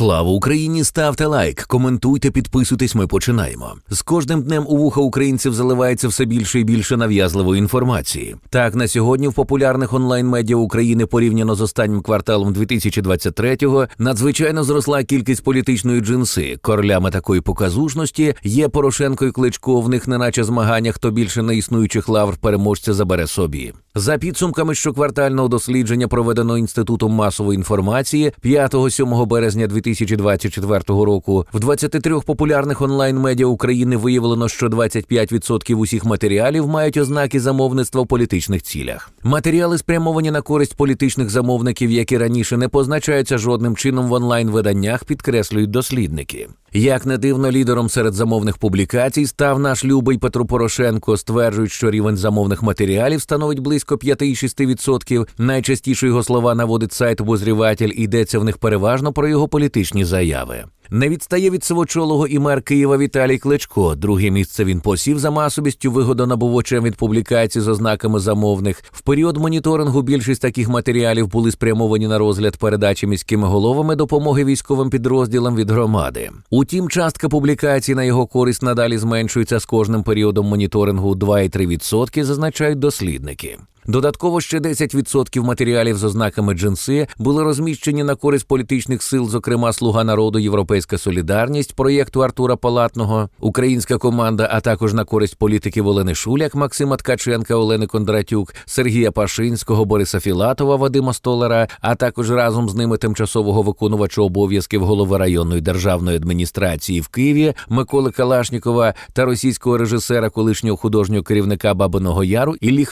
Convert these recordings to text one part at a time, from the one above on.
Слава Україні! Ставте лайк, коментуйте, підписуйтесь. Ми починаємо. З кожним днем у вуха українців заливається все більше і більше нав'язливої інформації. Так, на сьогодні в популярних онлайн-медіа України порівняно з останнім кварталом 2023-го надзвичайно зросла кількість політичної джинси. Королями такої показушності є Порошенко і Кличко. В них неначе змагання, хто більше неіснуючих лавр переможця забере собі. За підсумками щоквартального дослідження, проведеного інститутом масової інформації 5-7 березня 2024 року, в 23 популярних онлайн-медіа України виявлено, що 25% усіх матеріалів мають ознаки замовництва в політичних цілях. Матеріали спрямовані на користь політичних замовників, які раніше не позначаються жодним чином в онлайн-виданнях, підкреслюють дослідники. Як не дивно, лідером серед замовних публікацій став наш любий Петро Порошенко. Стверджують, що рівень замовних матеріалів становить близько 5,6%. Найчастіше його слова наводить сайт обозріватель. Йдеться в них переважно про його політичні заяви. Не відстає від свочолого і мер Києва Віталій Кличко. Друге місце він посів за масовістю вигодонабувачем від публікацій з ознаками замовних. В період моніторингу більшість таких матеріалів були спрямовані на розгляд передачі міськими головами допомоги військовим підрозділам від громади. Утім, частка публікацій на його користь надалі зменшується з кожним періодом моніторингу 2,3%, зазначають дослідники. Додатково ще 10% матеріалів з ознаками джинси були розміщені на користь політичних сил, зокрема Слуга народу, Європейська Солідарність, проєкту Артура Палатного, Українська команда, а також на користь політиків Олени Шуляк, Максима Ткаченка, Олени Кондратюк, Сергія Пашинського, Бориса Філатова, Вадима Столера, а також разом з ними тимчасового виконувача обов'язків голови районної державної адміністрації в Києві Миколи Калашнікова та російського режисера, колишнього художнього керівника Бабиного Яру Іллі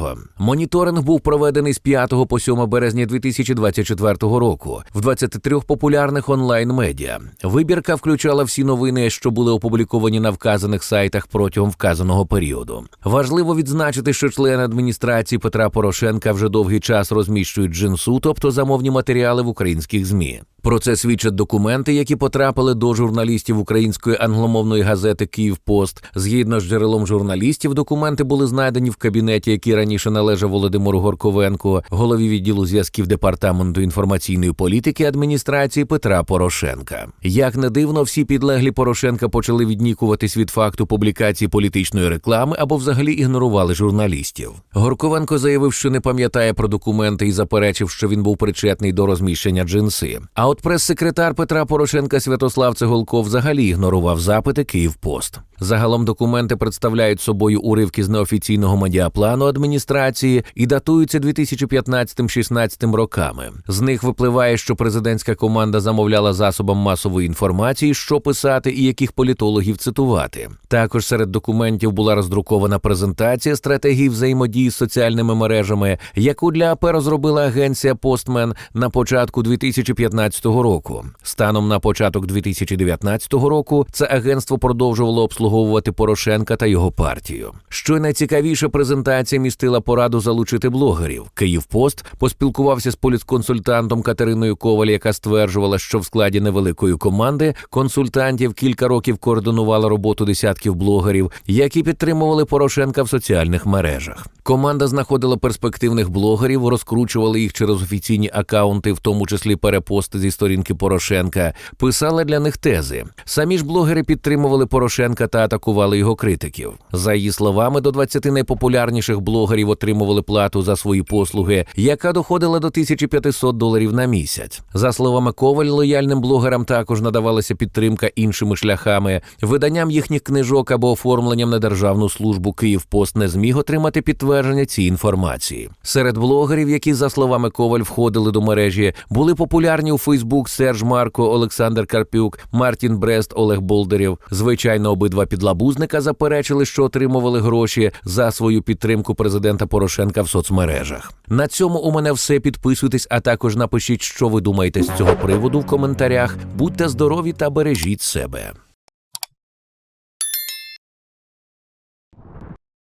Херджановського. Моніторинг був проведений з 5 по 7 березня 2024 року в 23 популярних онлайн-медіа. Вибірка включала всі новини, що були опубліковані на вказаних сайтах протягом вказаного періоду. Важливо відзначити, що члени адміністрації Петра Порошенка вже довгий час розміщують джинсу, тобто замовні матеріали в українських змі. Про це свідчать документи, які потрапили до журналістів української англомовної газети Київпост. Згідно з джерелом журналістів, документи були знайдені в кабінеті, який раніше належав Володимиру Горковенку, голові відділу зв'язків департаменту інформаційної політики адміністрації Петра Порошенка. Як не дивно, всі підлеглі Порошенка почали віднікуватись від факту публікації політичної реклами або взагалі ігнорували журналістів. Горковенко заявив, що не пам'ятає про документи і заперечив, що він був причетний до розміщення джинси. А от прес-секретар Петра Порошенка Святослав Цеголков взагалі ігнорував запити Київпост. Загалом документи представляють собою уривки з неофіційного медіаплану адміністрації і датуються 2015-16 роками. З них випливає, що президентська команда замовляла засобам масової інформації, що писати і яких політологів цитувати. Також серед документів була роздрукована презентація стратегії взаємодії з соціальними мережами, яку для АП розробила агенція Постмен на початку 2015 року. Станом на початок 2019 року це агентство продовжувало обслуговувати Порошенка та його партію. Що найцікавіше, презентація містила пораду залучити блогерів. Київпост поспілкувався з політконсультантом Катериною Коваль, яка стверджувала, що в складі невеликої команди консультантів кілька років координувала роботу десятків блогерів, які підтримували Порошенка в соціальних мережах. Команда знаходила перспективних блогерів, розкручувала їх через офіційні акаунти, в тому числі перепости зі сторінки Порошенка, писала для них тези. Самі ж блогери підтримували Порошенка та атакували його критиків. За її словами, до 20 найпопулярніших блогерів отримували плату за свої послуги, яка доходила до 1500 доларів на місяць. За словами Коваль, лояльним блогерам також надавалася підтримка іншими шляхами, виданням їхніх книжок або оформленням на державну службу Київпост не зміг отримати підтвердження цієї інформації. Серед блогерів, які за словами Коваль входили до мережі, були популярні у Фейсбук Серж Марко, Олександр Карпюк, Мартін Брест, Олег Болдерів. Звичайно, обидва підлабузника заперечили, що отримували гроші за свою підтримку президента Порошенка в соцмережах. На цьому у мене все. Підписуйтесь, а також напишіть, що ви думаєте з цього приводу в коментарях. Будьте здорові та бережіть себе.